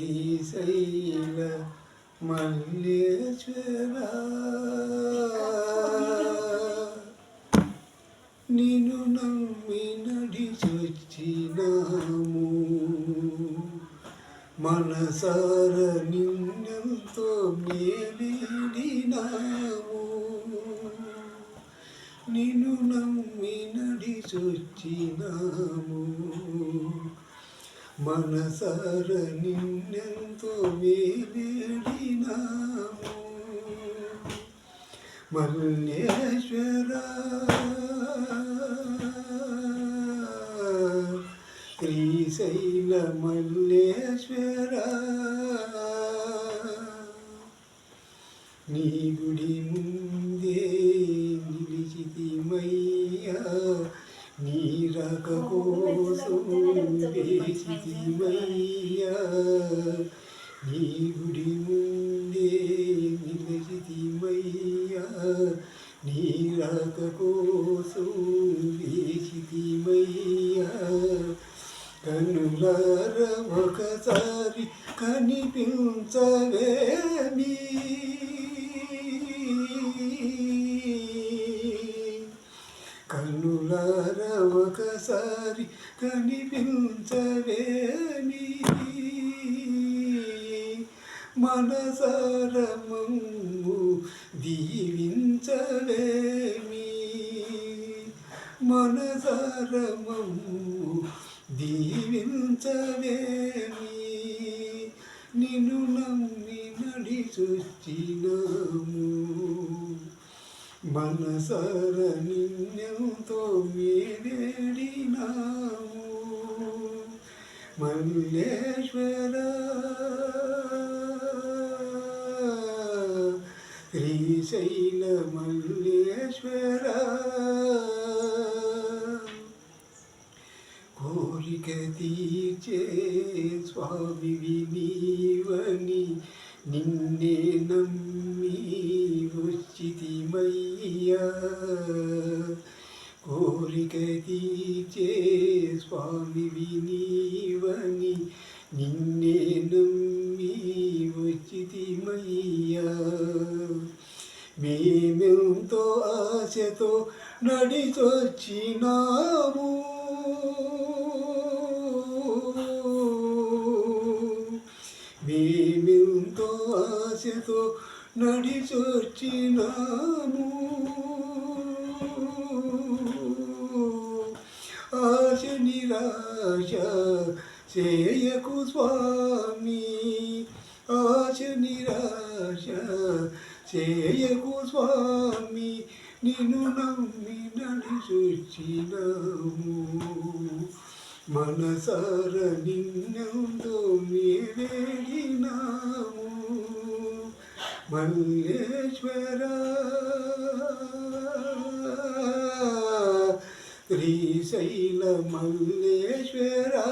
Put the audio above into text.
శ్రీశైల మల్లేశ్వర నిన్ను నమ్మి నడిచొచ్చినాము మనసార నిన్నెంతో మేలిడినాము నడిచొచ్చినాము మనసార నిన్నెంతో వేడినాము మల్లేశ్వర శ్రీశైల మల్లేశ్వర నీ గుడి ముందే నిలిచితిమయ్యా. నీ రక కోసం వేసితిమయ్యా నీ గుడి ముందే నిలిచితిమయ్యా నీ కోసం వేసితిమయ్యా కనులార ఒకసారి కనిపించవేమీ ఒక్కసారి కనిపించవేమి మనసార మమ్ము దీవించవేమి మనసార దీవించవేమి నిన్ను నమ్మి నడి నడిచొచ్చినాము మనసార నిన్నెంతో మేడినాము మల్లేశ్వర శ్రీశైల మల్లేశ్వర. కోరిక తీర్చే స్వామి వినీవని నిన్నే నమ్మి వచ్చితిమయ్యా కోరిక తీర్చే స్వామి వినీవని నిన్నే నమ్మి వచ్చితిమయ్యా. మేమెంతో ఆశతో నడిచొచ్చినాము. మేమెంతో ఆశతో నడిచొచ్చినాము. నిరాశ చేయకు స్వామి ఆశ నిరాశ. చేయకు స్వామి నిన్ను నమ్మి నడి నడిచొచ్చినాము మనసార నిన్నెంతో మేడినాము మల్లేశ్వర. శ్రీశైల మల్లేశ్వరా.